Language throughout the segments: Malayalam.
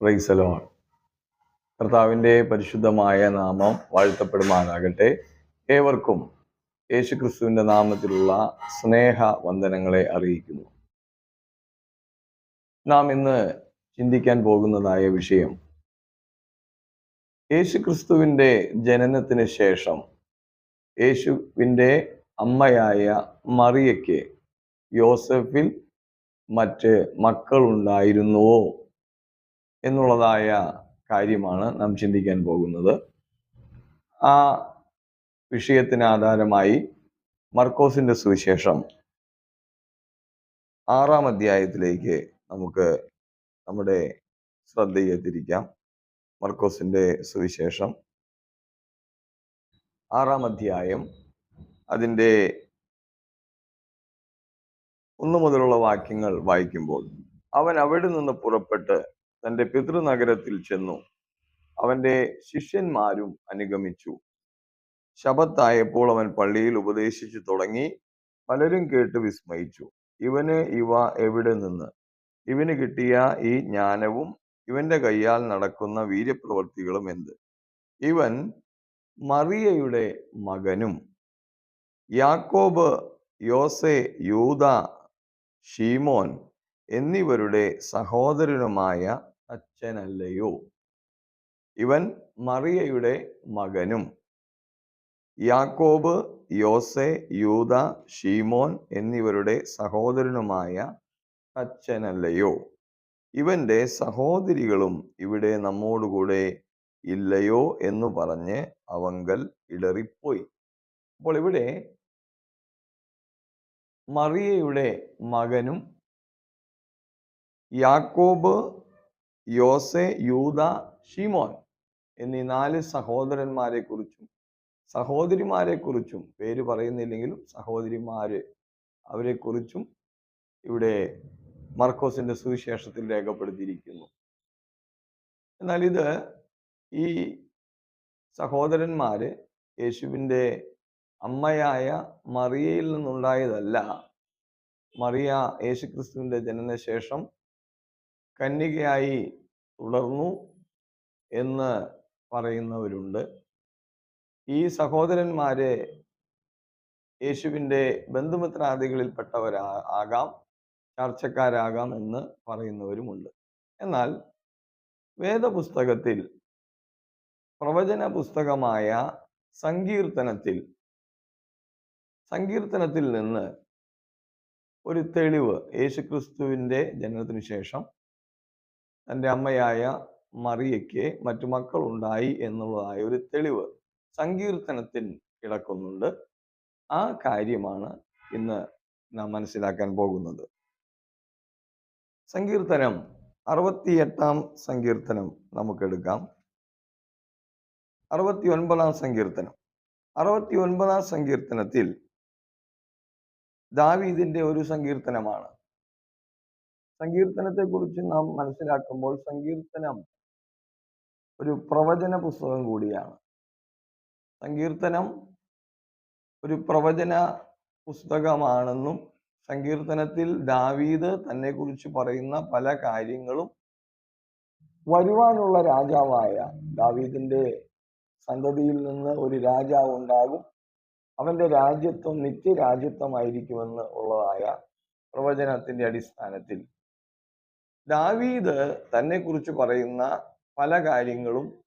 പ്രൈസലോൺ കർത്താവിന്റെ പരിശുദ്ധമായ നാമം വാഴ്ത്തപ്പെടുമാനാകട്ടെ ഏവർക്കും യേശുക്രിസ്തുവിന്റെ നാമത്തിലുള്ള സ്നേഹ വന്ദനങ്ങളെ അറിയിക്കുന്നു. നാം ഇന്ന് ചിന്തിക്കാൻ പോകുന്നതായ വിഷയം യേശുക്രിസ്തുവിന്റെ ജനനത്തിന് ശേഷം യേശുവിന്റെ അമ്മയായ മറിയയ്ക്ക് യോസഫിൽ മറ്റ് മക്കളുണ്ടായിരുന്നുവോ? എന്നുള്ളതായ കാര്യമാണ് നാം ചിന്തിക്കാൻ പോകുന്നത്. ആ വിഷയത്തിന് ആധാരമായി മർക്കോസിന്റെ സുവിശേഷം ആറാം അധ്യായത്തിലേക്ക് നമുക്ക് നമ്മുടെ ശ്രദ്ധയെ തിരിക്കാം മർക്കോസിന്റെ സുവിശേഷം ആറാം അധ്യായം അതിന്റെ ഒന്നു മുതലുള്ള വാക്യങ്ങൾ വായിക്കുമ്പോൾ അവൻ അവിടെ നിന്ന് പുറപ്പെട്ട് തന്റെ പിതൃനഗരത്തിൽ ചെന്നു. അവന്റെ ശിഷ്യന്മാരും അനുഗമിച്ചു. ശബത്തായപ്പോൾ അവൻ പള്ളിയിൽ ഉപദേശിച്ചു തുടങ്ങി. പലരും കേട്ട് വിസ്മയിച്ചു. ഇവന് ഇവ എവിടെ നിന്ന്? ഇവന് കിട്ടിയ ഈ ജ്ഞാനവും ഇവന്റെ കയ്യാൽ നടക്കുന്ന വീര്യപ്രവർത്തികളും എന്ത്? ഇവൻ മറിയയുടെ മകനും. യാക്കോബ് യോസെ യൂത ഷീമോൻ എന്നിവരുടെ സഹോദരനുമായ അച്ഛനല്ലയോ? ഇവൻ മറിയയുടെ മകനും. യാക്കോബ് യോസെ യൂത ഷീമോൻ എന്നിവരുടെ സഹോദരനുമായ അച്ഛനല്ലയോ? ഇവന്റെ സഹോദരികളും ഇവിടെ നമ്മോടുകൂടെ ഇല്ലയോ എന്ന് പറഞ്ഞ് അവങ്കൽ ഇടറിപ്പോയി. അപ്പോൾ ഇവിടെ മറിയയുടെ മകനും യാക്കോബ് യോസെ യൂത ഷിമോൻ എന്നീ നാല് സഹോദരന്മാരെ കുറിച്ചും സഹോദരിമാരെ കുറിച്ചും പേര് പറയുന്നില്ലെങ്കിലും സഹോദരിമാര് അവരെ കുറിച്ചും ഇവിടെ മർക്കോസിന്റെ സുവിശേഷത്തിൽ രേഖപ്പെടുത്തിയിരിക്കുന്നു. എന്നാൽ ഇത് ഈ സഹോദരന്മാര് യേശുവിന്റെ അമ്മയായ മറിയയിൽ നിന്നുണ്ടായതല്ല. മറിയ യേശുക്രിസ്തുവിന്റെ ജനനശേഷം കന്യകയായി തുടർന്നു എന്ന് പറയുന്നവരുണ്ട്. ഈ സഹോദരന്മാരെ യേശുവിന്റെ ബന്ധുമിത്രാദികളിൽപ്പെട്ടവരാ ആകാം ചർച്ചക്കാരാകാം എന്ന് പറയുന്നവരുമുണ്ട്. എന്നാൽ വേദപുസ്തകത്തിൽ പ്രവചന പുസ്തകമായ സങ്കീർത്തനത്തിൽ സങ്കീർത്തനത്തിൽ നിന്ന് ഒരു തെളിവ് യേശുക്രിസ്തുവിന്റെ ജനനത്തിന് ശേഷം തന്റെ അമ്മയായ മറിയയ്ക്ക് മറ്റു മക്കളുണ്ടായി എന്നുള്ളതായ ഒരു തെളിവ് സങ്കീർത്തനത്തിൽ കിടക്കുന്നുണ്ട്. ആ കാര്യമാണ് ഇന്ന് നാം മനസ്സിലാക്കാൻ പോകുന്നത്. സങ്കീർത്തനം അറുപത്തിയെട്ടാം സങ്കീർത്തനം നമുക്കെടുക്കാം. അറുപത്തി ഒൻപതാം സങ്കീർത്തനം. അറുപത്തി ഒൻപതാം സങ്കീർത്തനത്തിൽ ദാവീദിന്റെ ഒരു സങ്കീർത്തനമാണ്. സങ്കീർത്തനത്തെ കുറിച്ച് നാം മനസ്സിലാക്കുമ്പോൾ സങ്കീർത്തനം ഒരു പ്രവചന പുസ്തകം കൂടിയാണ്. സങ്കീർത്തനം ഒരു പ്രവചന പുസ്തകമാണെന്നും സങ്കീർത്തനത്തിൽ ദാവീദ് തന്നെക്കുറിച്ച് പറയുന്ന പല കാര്യങ്ങളും വരുവാനുള്ള രാജാവായ ദാവീദിന്റെ സന്തതിയിൽ നിന്ന് ഒരു രാജാവ് ഉണ്ടാകും. അവന്റെ രാജ്യത്വം നിത്യരാജ്യത്വമായിരിക്കുമെന്ന് ഉള്ളതായ പ്രവചനത്തിന്റെ അടിസ്ഥാനത്തിൽ ദാവീദ് തന്നെക്കുറിച്ച് പറയുന്ന പല കാര്യങ്ങളും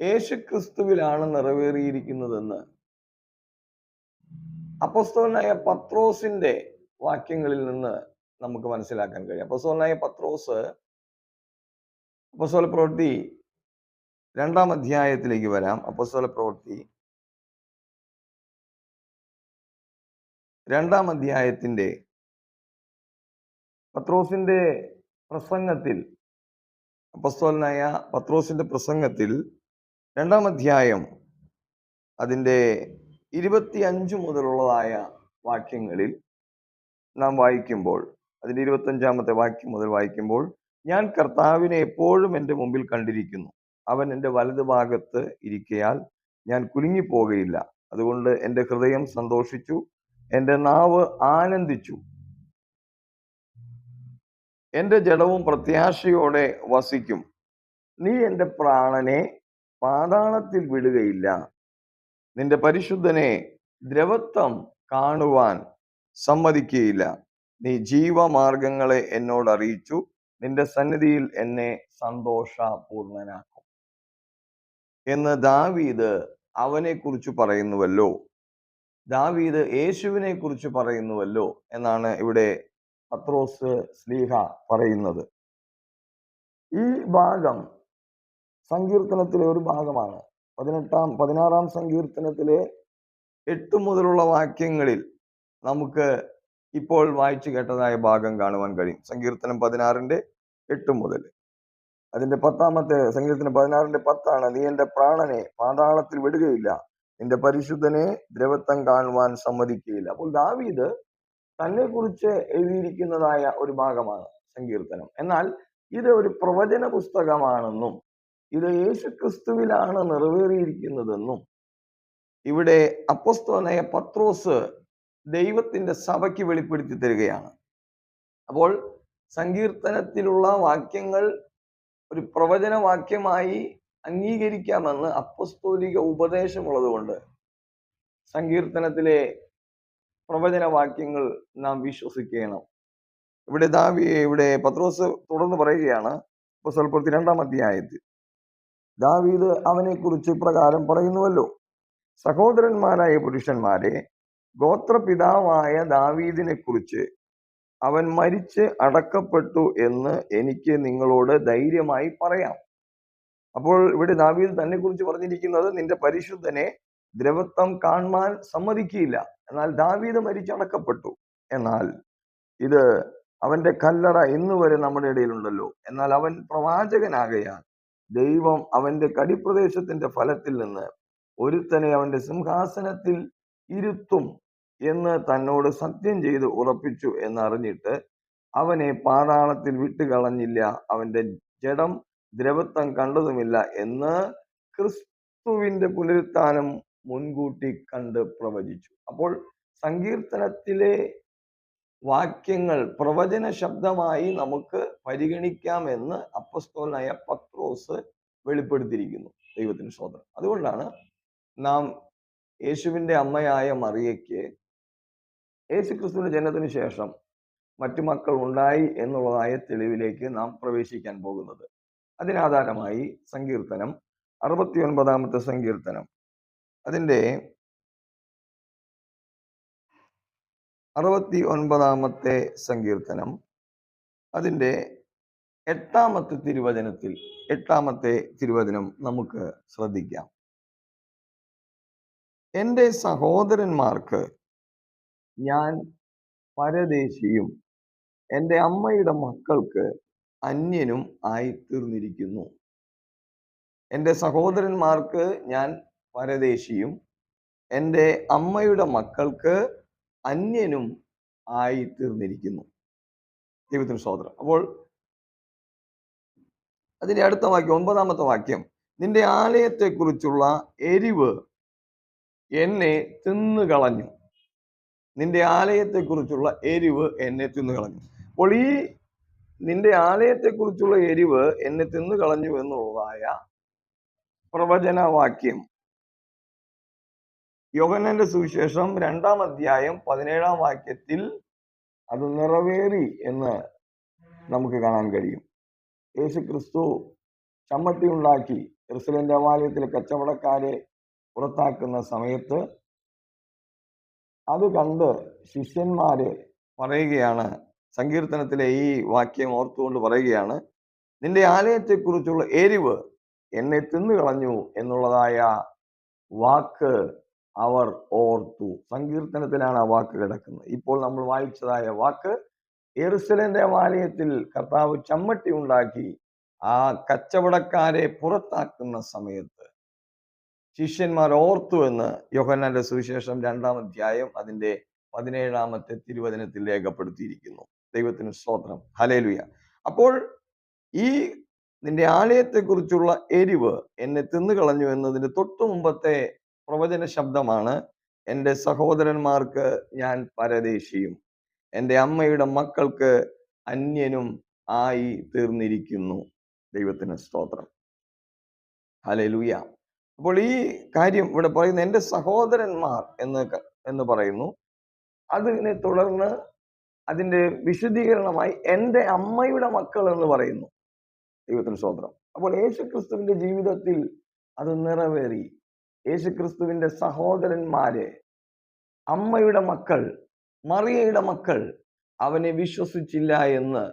യേശുക്രിസ്തുവിലാണ് നിറവേറിയിരിക്കുന്നതെന്ന്. അപ്പസ്തോലനായ പത്രോസിന്റെ വാക്യങ്ങളിൽ നിന്ന് നമുക്ക് മനസ്സിലാക്കാൻ കഴിയും. അപ്പസ്തോലനായ പത്രോസ് അപ്പസ്തോല പ്രവൃത്തി രണ്ടാം അധ്യായത്തിലേക്ക് വരാം. അപ്പസ്തോല പ്രവൃത്തി രണ്ടാം അധ്യായത്തിന്റെ പത്രോസിന്റെ പ്രസംഗത്തിൽ അപ്പസ്തോലനായ പത്രോസിന്റെ പ്രസംഗത്തിൽ രണ്ടാം അധ്യായം അതിന്റെ ഇരുപത്തി അഞ്ച് മുതലുള്ളതായ വാക്യങ്ങളിൽ നാം വായിക്കുമ്പോൾ അതിന്റെ ഇരുപത്തഞ്ചാമത്തെ വാക്യം മുതൽ വായിക്കുമ്പോൾ ഞാൻ കർത്താവിനെ എപ്പോഴും എന്റെ മുമ്പിൽ കണ്ടിരിക്കുന്നു. അവൻ എന്റെ വലതുഭാഗത്ത് ഇരിക്കയാൽ ഞാൻ കുലുങ്ങിപ്പോകയില്ല. അതുകൊണ്ട് എന്റെ ഹൃദയം സന്തോഷിച്ചു എന്റെ നാവ് ആനന്ദിച്ചു. എന്റെ ജഡവും പ്രത്യാശയോടെ വസിക്കും. നീ എന്റെ പ്രാണനെ പാതാളത്തിൽ വിടുകയില്ല. നിന്റെ പരിശുദ്ധനെ ദ്രവത്വം കാണുവാൻ സമ്മതിക്കുകയില്ല നീ ജീവമാർഗങ്ങളെ എന്നോട് അറിയിച്ചു. നിന്റെ സന്നിധിയിൽ എന്നെ സന്തോഷപൂർണനാക്കും. എന്ന് ദാവീദ് അവനെ കുറിച്ച് പറയുന്നുവല്ലോ. ദാവീദ് യേശുവിനെ കുറിച്ച് പറയുന്നുവല്ലോ എന്നാണ് ഇവിടെ പത്രോസ് സ്ലീഹ പറയുന്നത്. ഈ ഭാഗം സങ്കീർത്തനത്തിലെ ഒരു ഭാഗമാണ്. പതിനെട്ടാം പതിനാറാം സങ്കീർത്തനത്തിലെ എട്ട് മുതലുള്ള വാക്യങ്ങളിൽ നമുക്ക് ഇപ്പോൾ വായിച്ചു കേട്ടതായ ഭാഗം കാണുവാൻ കഴിയും. സങ്കീർത്തനം പതിനാറിന്റെ എട്ട് മുതൽ. അതിന്റെ പത്താമത്തെ സങ്കീർത്തനം പതിനാറിന്റെ പത്താണ്. നീ എന്റെ പ്രാണനെ പാതാളത്തിൽ വിടുകയില്ല. നിന്റെ പരിശുദ്ധനെ ദ്രവത്വം കാണുവാൻ സമ്മതിക്കുകയില്ല. അപ്പോൾ ദാവീദ് തന്നെ കുറിച്ച് എഴുതിയിരിക്കുന്നതായ ഒരു ഭാഗമാണ് സങ്കീർത്തനം. എന്നാൽ ഇത് ഒരു പ്രവചന പുസ്തകമാണെന്നും ഇത് യേശു ക്രിസ്തുവിലാണ് നിറവേറിയിരിക്കുന്നതെന്നും ഇവിടെ അപ്പസ്തോനായ പത്രോസ് ദൈവത്തിന്റെ സഭയ്ക്ക് വെളിപ്പെടുത്തി തരികയാണ്. അപ്പോൾ സങ്കീർത്തനത്തിലുള്ള വാക്യങ്ങൾ ഒരു പ്രവചന വാക്യമായി അംഗീകരിക്കാമെന്ന് അപ്പസ്തോലിക ഉപദേശമുള്ളതുകൊണ്ട് സങ്കീർത്തനത്തിലെ പ്രവചന വാക്യങ്ങൾ നാം വിശ്വസിക്കണം. ഇവിടെ ദാവി ഇവിടെ പത്രോസ് തുടർന്ന് പറയുകയാണ് സ്വൽപ്പത്തി രണ്ടാം അധ്യായത്തിൽ. ദാവീദ് അവനെ കുറിച്ച് പ്രകാരം പറയുന്നുവല്ലോ. സഹോദരന്മാരായ പുരുഷന്മാരെ ഗോത്രപിതാവായ ദാവീദിനെ കുറിച്ച് അവൻ മരിച്ച് അടക്കപ്പെട്ടു എന്ന് എനിക്ക് നിങ്ങളോട് ധൈര്യമായി പറയാം. അപ്പോൾ ഇവിടെ ദാവീദ് തന്നെ കുറിച്ച് പറഞ്ഞിരിക്കുന്നത് നിന്റെ പരിശുദ്ധനെ ദ്രവത്വം കാണുവാൻ സമ്മതിക്കില്ല എന്നാൽ ദാവീദ് മരിച്ചടക്കപ്പെട്ടു. എന്നാൽ ഇത് അവന്റെ കല്ലറ ഇന്ന് വരെ നമ്മുടെ ഇടയിലുണ്ടല്ലോ. എന്നാൽ അവൻ പ്രവാചകനാകയാൽ ദൈവം അവന്റെ കടിപ്രദേശത്തിന്റെ ഫലത്തിൽ നിന്ന് ഒരുത്തനെ അവന്റെ സിംഹാസനത്തിൽ ഇരുത്തും എന്ന് തന്നോട് സത്യം ചെയ്ത് ഉറപ്പിച്ചു എന്നറിഞ്ഞിട്ട് അവനെ പാതാളത്തിൽ വിട്ടുകളഞ്ഞില്ല. അവന്റെ ജഡം ദ്രവത്വം കണ്ടതുമില്ല എന്ന് ക്രിസ്തുവിന്റെ പുനരുത്ഥാനം മുൻകൂട്ടി കണ്ട് പ്രവചിച്ചു. അപ്പോൾ സങ്കീർത്തനത്തിലെ വാക്യങ്ങൾ പ്രവചന ശബ്ദമായി നമുക്ക് പരിഗണിക്കാമെന്ന് അപ്പസ്തോലായ പത്രോസ് വെളിപ്പെടുത്തിയിരിക്കുന്നു ദൈവത്തിന് സ്വതന്ത്രം അതുകൊണ്ടാണ് നാം യേശുവിന്റെ അമ്മയായ മറിയയ്ക്ക് യേശു ക്രിസ്തുവിന്റെ ജനനത്തിന് ശേഷം മറ്റു മക്കൾ ഉണ്ടായി എന്നുള്ളതായ തെളിവിലേക്ക് നാം പ്രവേശിക്കാൻ പോകുന്നത്. അതിനാധാരമായി സങ്കീർത്തനം അറുപത്തി ഒൻപതാമത്തെ സങ്കീർത്തനം അതിന്റെ അറുപത്തി ഒൻപതാമത്തെ സങ്കീർത്തനം. അതിന്റെ എട്ടാമത്തെ തിരുവചനത്തിൽ എട്ടാമത്തെ തിരുവചനം നമുക്ക് ശ്രദ്ധിക്കാം. എന്റെ സഹോദരന്മാർക്ക് ഞാൻ പരദേശിയും എന്റെ അമ്മയുടെ മക്കൾക്ക് അന്യനും ആയിത്തീർന്നിരിക്കുന്നു. എന്റെ സഹോദരന്മാർക്ക് ഞാൻ പരദേശിയും എന്റെ അമ്മയുടെ മക്കൾക്ക് അന്യനും ആയി തീർന്നിരിക്കുന്നു ദൈവത്തിന് സ്വാതന്ത്ര്യം അപ്പോൾ അതിന്റെ അടുത്ത വാക്യം ഒൻപതാമത്തെ വാക്യം. നിന്റെ ആലയത്തെക്കുറിച്ചുള്ള എരിവ് എന്നെ തിന്നുകളഞ്ഞു. നിന്റെ ആലയത്തെക്കുറിച്ചുള്ള എരിവ് എന്നെ തിന്നുകളഞ്ഞു. അപ്പോൾ ഈ നിന്റെ ആലയത്തെക്കുറിച്ചുള്ള എരിവ് എന്നെ തിന്നുകളഞ്ഞു എന്നുള്ളതായ പ്രവചന വാക്യം യോഹന്നന്റെ സുവിശേഷം രണ്ടാം അധ്യായം പതിനേഴാം വാക്യത്തിൽ അത് നിറവേറി എന്ന് നമുക്ക് കാണാൻ കഴിയും. യേശു ക്രിസ്തു ചമ്മട്ടി ഉണ്ടാക്കി ക്രിസ്തുവിന്റെ ദേവാലയത്തിലെ കച്ചവടക്കാരെ പുറത്താക്കുന്ന സമയത്ത് അത് കണ്ട് ശിഷ്യന്മാര് പറയുകയാണ് സങ്കീർത്തനത്തിലെ ഈ വാക്യം ഓർത്തുകൊണ്ട് പറയുകയാണ് നിന്റെ ആലയത്തെക്കുറിച്ചുള്ള എരിവ് എന്നെ തിന്നുകളഞ്ഞു എന്നുള്ളതായ വാക്ക് അവർ ഓർത്തു. സങ്കീർത്തനത്തിലാണ് ആ വാക്ക് കിടക്കുന്നത്. ഇപ്പോൾ നമ്മൾ വായിച്ചതായ വാക്ക് എറുസലേം ദേവാലയത്തിൽ കർത്താവ് ചമ്മട്ടി ഉണ്ടാക്കി ആ കച്ചവടക്കാരെ പുറത്താക്കുന്ന സമയത്ത് ശിഷ്യന്മാർ ഓർത്തു എന്ന് യോഹന്നാന്റെ സുവിശേഷം രണ്ടാം അധ്യായം അതിന്റെ പതിനേഴാമത്തെ തിരുവചനത്തിൽ രേഖപ്പെടുത്തിയിരിക്കുന്നു. ദൈവത്തിന് സ്തോത്രം. ഹലേലുയ അപ്പോൾ ഈ നിന്റെ ആലയത്തെക്കുറിച്ചുള്ള എരിവ് എന്നെ തിന്നുകളഞ്ഞു എന്നതിന് തൊട്ടു മുമ്പത്തെ പ്രവചന ശബ്ദമാണ്. എന്റെ സഹോദരന്മാർക്ക് ഞാൻ പരദേശിയും. എന്റെ അമ്മയുടെ മക്കൾക്ക് അന്യനും ആയി തീർന്നിരിക്കുന്നു. ദൈവത്തിന് സ്തോത്രം. ഹലലുയ അപ്പോൾ ഈ കാര്യം ഇവിടെ പറയുന്ന എന്റെ സഹോദരന്മാർ എന്ന് എന്ന് പറയുന്നു. അതിനെ തുടർന്ന് അതിന്റെ വിശദീകരണമായി എന്റെ അമ്മയുടെ മക്കൾ എന്ന് പറയുന്നു. ദൈവത്തിന് സ്തോത്രം. അപ്പോൾ യേശുക്രിസ്തുവിന്റെ ജീവിതത്തിൽ അത് നിറവേറി. യേശുക്രിസ്തുവിന്റെ സഹോദരന്മാരെ അമ്മയുടെ മക്കൾ മറിയയുടെ മക്കൾ അവനെ വിശ്വസിച്ചില്ല എന്ന്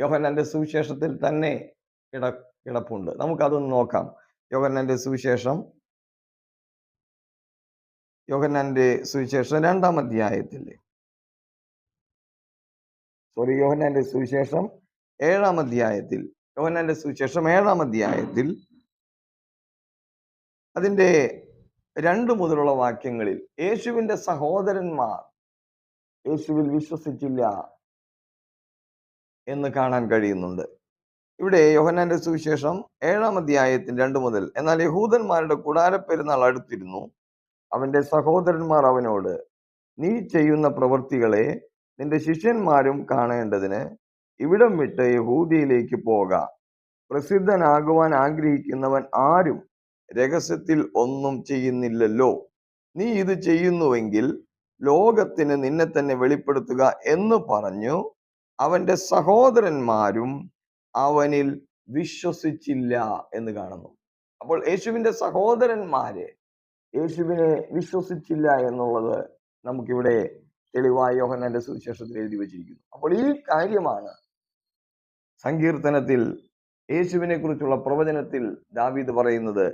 യോഹനന്റെ സുവിശേഷത്തിൽ തന്നെ കിട കിടപ്പുണ്ട്. നമുക്കതൊന്ന് നോക്കാം. യോഹനന്റെ സുവിശേഷം. യോഹനന്റെ സുവിശേഷം രണ്ടാം അധ്യായത്തിൽ. സോറി യോഹനന്റെ സുവിശേഷം ഏഴാം അധ്യായത്തിൽ. യോഹനന്റെ സുവിശേഷം ഏഴാം അധ്യായത്തിൽ അതിന്റെ രണ്ട് മുതലുള്ള വാക്യങ്ങളിൽ യേശുവിന്റെ സഹോദരന്മാർ യേശുവിൽ വിശ്വസിച്ചില്ല എന്ന് കാണാൻ കഴിയുന്നുണ്ട്. ഇവിടെ യോഹനാന്റെ സുവിശേഷം ഏഴാം അധ്യായത്തിൽ രണ്ടു മുതൽ എന്നാൽ യഹൂദന്മാരുടെ കൂടാരപ്പെരുന്നാൾ അടുത്തിരുന്നു. അവന്റെ സഹോദരന്മാർ അവനോട് നീ ചെയ്യുന്ന പ്രവൃത്തികളെ നിന്റെ ശിഷ്യന്മാരും കാണേണ്ടതിന് ഇവിടം വിട്ട് യഹൂദിയിലേക്ക് പോക. പ്രസിദ്ധനാകുവാൻ ആഗ്രഹിക്കുന്നവൻ ആരും രഹസ്യത്തിൽ ഒന്നും ചെയ്യുന്നില്ലല്ലോ. നീ ഇത് ചെയ്യുന്നുവെങ്കിൽ ലോകത്തിന് നിന്നെ തന്നെ വെളിപ്പെടുത്തുക എന്ന് പറഞ്ഞു അവന്റെ സഹോദരന്മാരും അവനിൽ വിശ്വസിച്ചില്ല എന്ന് കാണുന്നു. അപ്പോൾ യേശുവിന്റെ സഹോദരന്മാര് യേശുവിനെ വിശ്വസിച്ചില്ല എന്നുള്ളത് നമുക്കിവിടെ തെളിവായ യോഹനന്റെ സുവിശേഷത്തിൽ എഴുതി വച്ചിരിക്കുന്നു. അപ്പോൾ ഈ കാര്യമാണ് സങ്കീർത്തനത്തിൽ യേശുവിനെ കുറിച്ചുള്ള പ്രവചനത്തിൽ ദാവീദ് പറയുന്നത്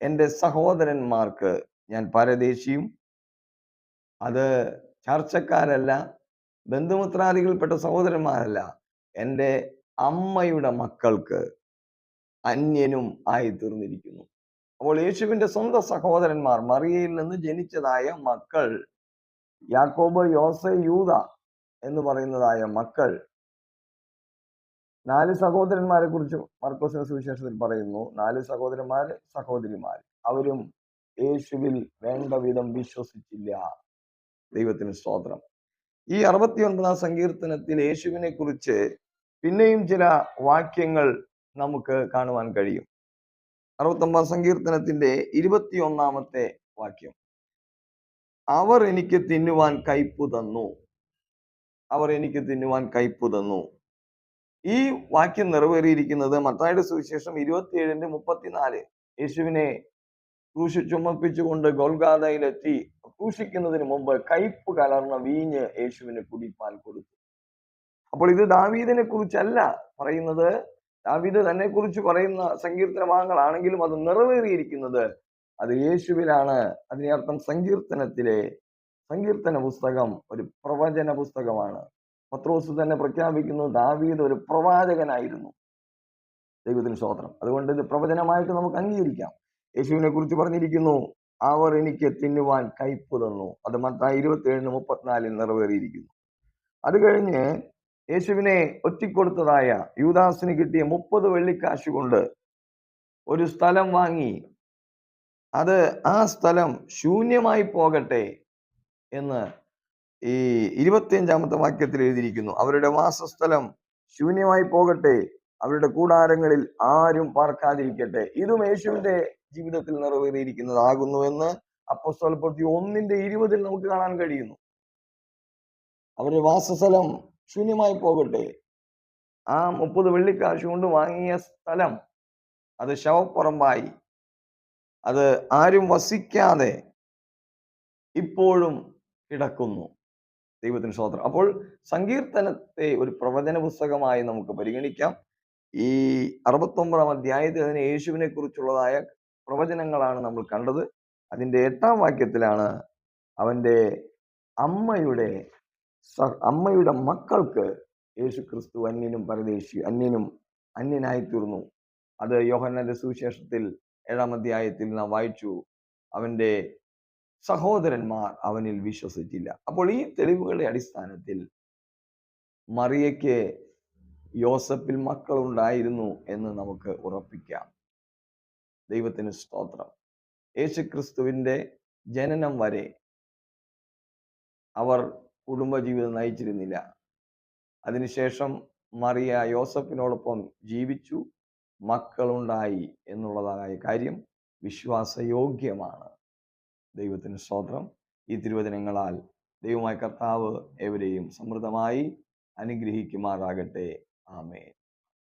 എന്റെ സഹോദരന്മാർക്ക് ഞാൻ പരദേശിയും അത് ചർച്ചക്കാരല്ല ബന്ധുമിത്രാദികൾപ്പെട്ട സഹോദരന്മാരല്ല എന്റെ അമ്മയുടെ മക്കൾക്ക് അന്യനും ആയി തീർന്നിരിക്കുന്നു അപ്പോൾ യേശുവിന്റെ സ്വന്തം സഹോദരന്മാർ മറിയയിൽ നിന്ന് ജനിച്ചതായ മക്കൾ യാക്കോബ് യോസ യൂത എന്ന് പറയുന്നതായ മക്കൾ നാല് സഹോദരന്മാരെ കുറിച്ച് മർക്കോസിന്റെ സുവിശേഷത്തിൽ പറയുന്നു. നാല് സഹോദരന്മാര് സഹോദരിമാർ അവരും യേശുവിൽ വേണ്ട വിധം വിശ്വസിച്ചില്ല. ദൈവത്തിന് സ്തോത്രം. ഈ അറുപത്തിയൊൻപതാം സങ്കീർത്തനത്തിൽ യേശുവിനെ കുറിച്ച് പിന്നെയും ചില വാക്യങ്ങൾ നമുക്ക് കാണുവാൻ കഴിയും. അറുപത്തൊമ്പതാം സങ്കീർത്തനത്തിന്റെ ഇരുപത്തിയൊന്നാമത്തെ വാക്യം. അവർ എനിക്ക് തിന്നുവാൻ കയ്പു തന്നു. അവർ എനിക്ക് തിന്നുവാൻ കയ്പു തന്നു. ഈ വാക്യം നിറവേറിയിരിക്കുന്നത് മത്തായുടെ സുവിശേഷം ഇരുപത്തിയേഴിന്റെ മുപ്പത്തിനാല്. യേശുവിനെ ക്രൂശി ചുമപ്പിച്ചുകൊണ്ട് ഗോൽഗാദയിലെത്തി. ക്രൂശിക്കുന്നതിന് മുമ്പ് കയ്പ് കലർന്ന വീഞ്ഞ് യേശുവിന് കുടിപ്പാൽ കൊടുത്തു. അപ്പോൾ ഇത് ദാവീദിനെ കുറിച്ചല്ല പറയുന്നത്. ദാവീദ് തന്നെ കുറിച്ച് പറയുന്ന സങ്കീർത്തന ഭാഗങ്ങളാണെങ്കിലും അത് നിറവേറിയിരിക്കുന്നത്. അത് യേശുവിലാണ്. അതിനർത്ഥം സങ്കീർത്തനത്തിലെ സങ്കീർത്തന പുസ്തകം ഒരു പ്രവചന പുസ്തകമാണ്. പത്രോസ് തന്നെ പ്രഖ്യാപിക്കുന്നു. ദാവീദ് ഒരു പ്രവാചകനായിരുന്നു. ദൈവത്തിന് സ്തോത്രം. അതുകൊണ്ട് ഇത് പ്രവചനമായിട്ട് നമുക്ക് അംഗീകരിക്കാം. യേശുവിനെ കുറിച്ച് പറഞ്ഞിരിക്കുന്നു അവർ എനിക്ക് തിന്നുവാൻ കയ്പ് തന്നു. അത് മത്തായി ഇരുപത്തി ഏഴിന് മുപ്പത്തിനാലിൽ നിറവേറിയിരിക്കുന്നു. അത് കഴിഞ്ഞ് യേശുവിനെ ഒറ്റിക്കൊടുത്തതായ യുദാസിന് കിട്ടിയ മുപ്പത് വെള്ളിക്കാശ് കൊണ്ട് ഒരു സ്ഥലം വാങ്ങി. അത് ആ സ്ഥലം ശൂന്യമായി പോകട്ടെ എന്ന് ഈ ഇരുപത്തിയഞ്ചാമത്തെ വാക്യത്തിൽ എഴുതിയിരിക്കുന്നു അവരുടെ വാസസ്ഥലം ശൂന്യമായി പോകട്ടെ അവരുടെ കൂടാരങ്ങളിൽ ആരും പാർക്കാതിരിക്കട്ടെ. ഇതും യേശുവിന്റെ ജീവിതത്തിൽ നിറവേറിയിരിക്കുന്നതാകുന്നുവെന്ന് അപ്പോസ്തലപ്രവൃത്തി ഒന്നിന്റെ ഇരുപതിൽ നമുക്ക് കാണാൻ കഴിയുന്നു. അവരുടെ വാസസ്ഥലം ശൂന്യമായി പോകട്ടെ. ആ മുപ്പത് വെള്ളിക്കാശ് കൊണ്ട് വാങ്ങിയ സ്ഥലം അത് ശവപ്പുറമ്പായി അത് ആരും വസിക്കാതെ ഇപ്പോഴും കിടക്കുന്നു. ദൈവത്തിന് സ്വാതന്ത്ര്യം അപ്പോൾ സങ്കീർത്തനത്തെ ഒരു പ്രവചന പുസ്തകമായി നമുക്ക് പരിഗണിക്കാം. ഈ അറുപത്തൊമ്പതാം അധ്യായത്തിൽ അതിന് യേശുവിനെ കുറിച്ചുള്ളതായ പ്രവചനങ്ങളാണ് നമ്മൾ കണ്ടത്. അതിന്റെ എട്ടാം വാക്യത്തിലാണ് അവന്റെ അമ്മയുടെ അമ്മയുടെ മക്കൾക്ക് യേശു ക്രിസ്തു അന്യനും പരദേശി അന്യനും അന്യനായി തീർന്നു അത് യോഹന്നന്റെ സുവിശേഷത്തിൽ ഏഴാം അധ്യായത്തിൽ നാം വായിച്ചു. അവന്റെ സഹോദരന്മാർ അവനിൽ വിശ്വസിച്ചില്ല. അപ്പോൾ ഈ തെളിവുകളുടെ അടിസ്ഥാനത്തിൽ മറിയയ്ക്ക് യോസഫിൽ മക്കളുണ്ടായിരുന്നു എന്ന് നമുക്ക് ഉറപ്പിക്കാം. ദൈവത്തിന് സ്തോത്രം. യേശുക്രിസ്തുവിന്റെ ജനനം വരെ അവർ കുടുംബജീവിതം നയിച്ചിരുന്നില്ല. അതിനുശേഷം മറിയ യോസഫിനോടൊപ്പം ജീവിച്ചു. മക്കളുണ്ടായി എന്നുള്ളതായ കാര്യം വിശ്വാസയോഗ്യമാണ്. ദൈവത്തിന് സ്തോത്രം. ഈ തിരുവചനങ്ങളാൽ ദൈവമായ കർത്താവ് എവരെയും സമൃദ്ധമായി അനുഗ്രഹിക്കുമാറാകട്ടെ. ആമേൻ.